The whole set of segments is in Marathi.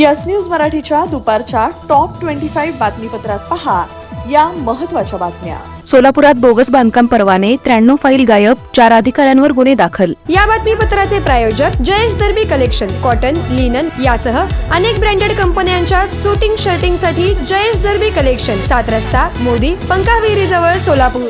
यस न्यूज मराठीच्या दुपारच्या टॉप ट्वेंटी फाईव्ह बातमीपत्रात पहा या महत्त्वाच्या बातम्या. सोलापुरात बोगस बांधकाम परवाने त्र्याण्णव फाईल गायब चार अधिकाऱ्यांवर गुन्हे दाखल. या बातमीपत्राचे प्रायोजक Jayesh Darbi collection cotton linen यासह अनेक ब्रँडेड कंपन्यांच्या सुटिंग शर्टिंगसाठी जयेश दर्बी कलेक्शन सात रस्ता मोदी पंकाविरी जवळ सोलापूर.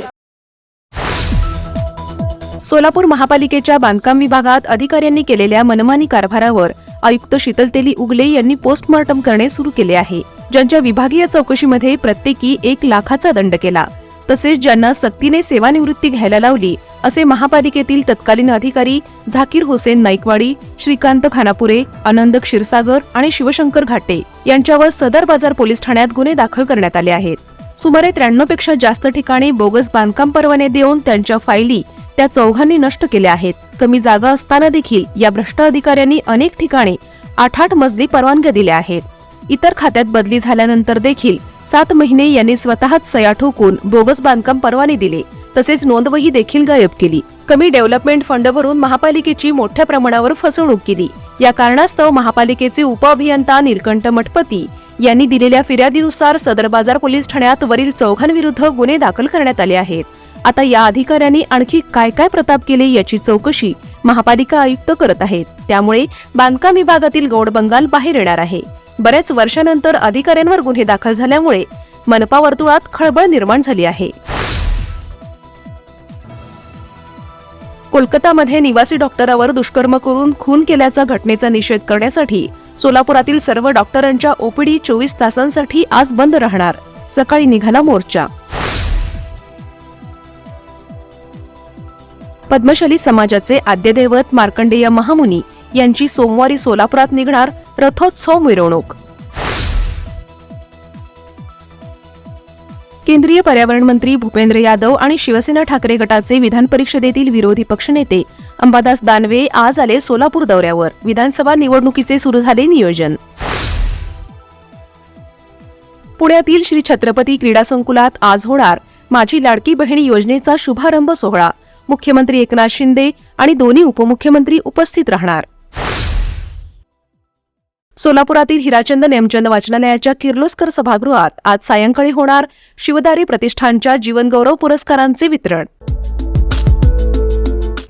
सोलापूर महापालिकेच्या बांधकाम विभागात अधिकाऱ्यांनी केलेल्या मनमानी कारभारावर आयुक्त शीतल तेली उगले यांनी पोस्टमॉर्टम करणे सुरू केले आहे. ज्यांच्या विभागीय चौकशीमध्ये प्रत्येकी एक लाखाचा दंड केला. तसेच ज्यांना सक्तीने सेवानिवृत्ती घ्यायला लावली असे महापालिकेतील तत्कालीन अधिकारी झाकीर हुसेन नाईकवाडी श्रीकांत खानापुरे आनंद क्षीरसागर आणि शिवशंकर घाटे यांच्यावर सदर बाजार पोलीस ठाण्यात गुन्हे दाखल करण्यात आले आहेत. सुमारे त्र्याण्णवपेक्षा जास्त ठिकाणी बोगस बांधकाम परवाने देऊन त्यांच्या फायली त्या चौघांनी नष्ट केल्या आहेत. कमी जागा असताना देखील या भ्रष्ट अधिकाऱ्यांनी अनेक ठिकाणी आठ आठ मजली परवानग्या दिल्या आहेत. इतर खात्यात बदली झाल्यानंतर देखील सात महिने यांनी स्वतःच सया ठोकून बोगस बांधकाम परवाने दिले. तसेच नोंदवही देखील गायब केली. कमी डेव्हलपमेंट फंडवरून महापालिकेची मोठ्या प्रमाणावर फसवणूक केली. या कारणास्तव महापालिकेचे उपअभियंता निलकंठ मठपती यांनी दिलेल्या फिर्यादीनुसार सदर बाजार पोलीस ठाण्यात वरील चौघांविरुद्ध गुन्हे दाखल करण्यात आले आहेत. आता या अधिकाऱ्यांनी आणखी काय काय प्रताप केले याची चौकशी महापालिका आयुक्त करत आहेत. त्यामुळे बांधकाम विभागातील गौड बंगाल बाहेर येणार आहे. बऱ्याच वर्षानंतर अधिकाऱ्यांवर गुन्हे दाखल झाल्यामुळे मनपा वर्तुळात खळबळ निर्माण झाली आहे. कोलकातामध्ये निवासी डॉक्टरावर दुष्कर्म करून खून केल्याचा घटनेचा निषेध करण्यासाठी सोलापुरातील सर्व डॉक्टरांच्या ओपीडी चोवीस तासांसाठी आज बंद राहणार. सकाळी निघाला मोर्चा. पद्मशाली समाजाचे आद्यदैवत मार्कंडेय महामुनी यांची सोमवारी सोलापुरात निघणार रथोत्सव मिरवणूक. केंद्रीय पर्यावरण मंत्री भूपेंद्र यादव आणि शिवसेना ठाकरे गटाचे विधान परिषदेतील विरोधी पक्षनेते अंबादास दानवे आज आले सोलापूर दौऱ्यावर. विधानसभा निवडणुकीचे सुरू झाले नियोजन. पुण्यातील श्री छत्रपती क्रीडा संकुलात आज होणार माझी लाडकी बहिणी योजनेचा शुभारंभ सोहळा. मुख्यमंत्री एकनाथ शिंदे आणि दोन्ही उपमुख्यमंत्री उपस्थित राहणार. सोलापुरातील हिराचंद नेमचंद वाचनालयाच्या किर्लोस्कर सभागृहात आज सायंकाळी होणार शिवदारी प्रतिष्ठानच्या जीवनगौरव पुरस्कारांचे वितरण.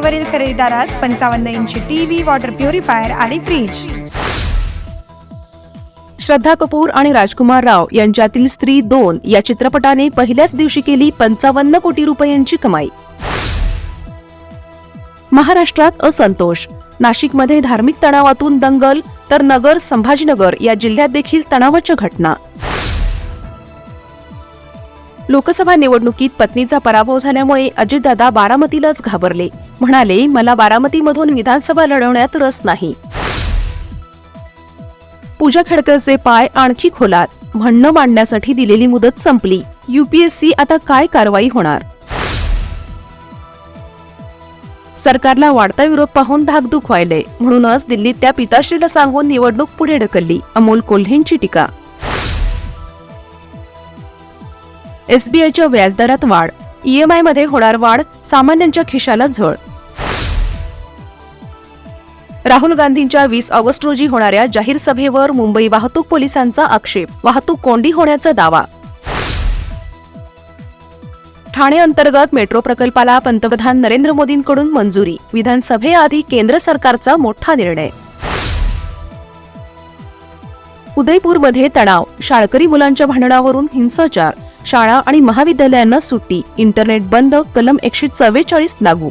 फुटावरील खरेदीदारास पंचावन्न इंची टीव्ही वॉटर प्युरिफायर आणि फ्रीज श्रद्धा कपूर आणि राजकुमार राव यांच्यातील स्त्री दोन या चित्रपटाने पहिल्याच दिवशी केली पंचावन्न कोटी रुपयांची कमाई. महाराष्ट्रात असंतोष. नाशिकमध्ये धार्मिक तणावातून दंगल तर नगर संभाजीनगर या जिल्ह्यात देखील तणावाच्या घटना. लोकसभा निवडणुकीत पत्नीचा पराभव झाल्यामुळे अजितदादा बारामतीलाच घाबरले. म्हणाले मला बारामतीमधून विधानसभा लढवण्यात रस नाही. पूजा खेडकरचे पाय आणखी खोलात. म्हणणं मांडण्यासाठी दिलेली मुदत संपली. युपीएससी आता काय कारवाई होणार? सरकारला वाढता विरोध पाहून धाकधूक व्हायलंय म्हणूनच दिल्लीत त्या पिताश्रीला सांगून निवडणूक पुढे ढकलली. अमोल कोल्हेंची टीका एसबीआयच्या व्याजदरात वाढ. ईएमआयमध्ये होणार वाढ सामान्यांच्या खिशाला झळ. राहुल गांधींच्या वीस ऑगस्ट रोजी होणाऱ्या जाहीर सभेवर मुंबई वाहतूक पोलिसांचा आक्षेप. वाहतूक कोंडी होण्याचा दावा. ठाणे अंतर्गत मेट्रो प्रकल्पाला पंतप्रधान नरेंद्र मोदींकडून मंजुरी. विधानसभेआधी केंद्र सरकारचा मोठा निर्णय. उदयपूरमध्ये तणाव. शाळकरी मुलांच्या भांडणावरून हिंसाचार. शाळा आणि महाविद्यालयांना सुट्टी इंटरनेट बंद कलम एकशे चव्वेचाळीस लागू.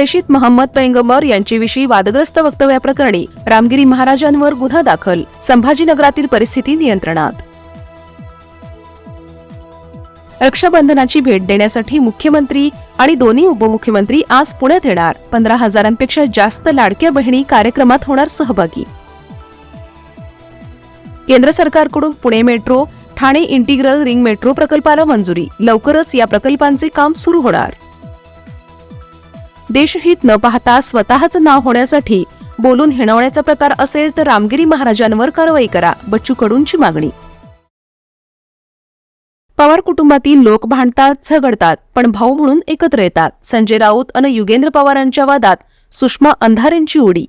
प्रेषित महम्मद पैंगंबर यांच्याविषयी वादग्रस्त वक्तव्याप्रकरणी रामगिरी महाराजांवर गुन्हा दाखल संभाजीनगरातील परिस्थिती नियंत्रणात. रक्षाबंधनाची भेट देण्यासाठी मुख्यमंत्री आणि दोन्ही उपमुख्यमंत्री आज पुण्यात येणार. पंधरा हजारांपेक्षा जास्त लाडक्या बहिणी कार्यक्रमात होणार सहभागी. केंद्र सरकारकडून Pune metro Thane integral ring metro प्रकल्पाला मंजुरी. लवकरच या प्रकल्पांचे काम सुरू होणार. देशहित न पाहता स्वतःच नाव होण्यासाठी बोलून हिणवण्याचा प्रकार असेल तर रामगिरी महाराजांवर कारवाई करा बच्चू कडूंची मागणी. पवार कुटुंबातील लोक भांडतात झगडतात पण भाऊ म्हणून एकत्र येतात. संजय राऊत आणि युगेंद्र पवारांच्या वादात सुषमा अंधारेंची उडी.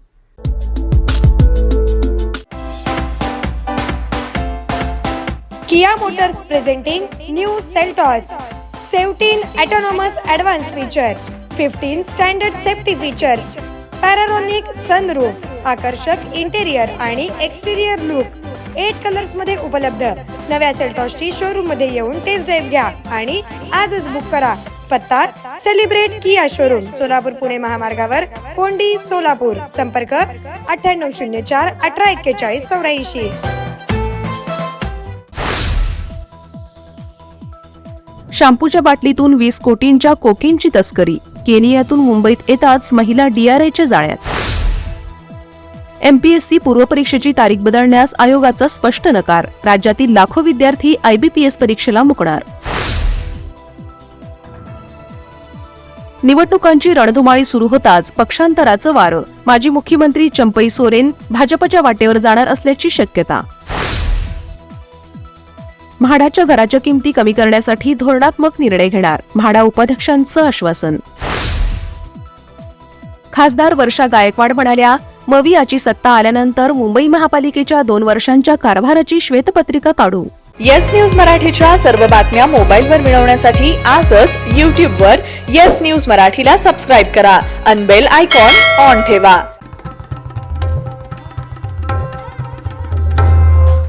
Kia Motors presenting new Seltos seventeen autonomous advance feature. 15 standard safety features panoramic sunroof आकर्षक इंटेरियर आणि एक्सटेरियर लुक एट कलर्समध्ये उपलब्ध. नव्या सेल्टॉसची शोरूममध्ये येऊन टेस्ट ड्राईव्ह घ्या आणि आजच बुक करा. पत्ता celebrate Kia showroom Solapur Pune महामार्गावर कोंडी सोलापूर. संपर्क अठ्ठ्याण्णव शून्य चार अठरा एक्केचाळीस चौऱ्याऐंशी. शॅम्पूच्या बाटलीतून वीस कोटींच्या कोकेनची तस्करी. केनियातून मुंबईत येताच महिला डीआरआयच्या जाळ्यात. एमपीएससी पूर्वपरीक्षेची तारीख बदलण्यास आयोगाचा स्पष्ट नकार. राज्यातील लाखो विद्यार्थी आयबीपीएस परीक्षेला मुकणार. निवडणुकांची रणधुमाळी सुरू होताच पक्षांतराचं वारं. माजी मुख्यमंत्री चंपई सोरेन भाजपच्या वाटेवर जाणार असल्याची शक्यता. म्हाडाच्या घराच्या किमती कमी करण्यासाठी धोरणात्मक निर्णय घेणार. म्हाडा उपाध्यक्षांचं आश्वासन. खासदार वर्षा गायकवाड म्हणाल्या मवियाची सत्ता आल्यानंतर मुंबई महापालिकेच्या दोन वर्षांच्या कारभाराची श्वेतपत्रिका काढू. येस न्यूज मराठीच्या सर्व बातम्या मोबाईलवर मिळवण्यासाठी आजच यूट्यूबवर येस न्यूज मराठीला सबस्क्राईब करा. अनबेल आयकॉन ऑन ठेवा.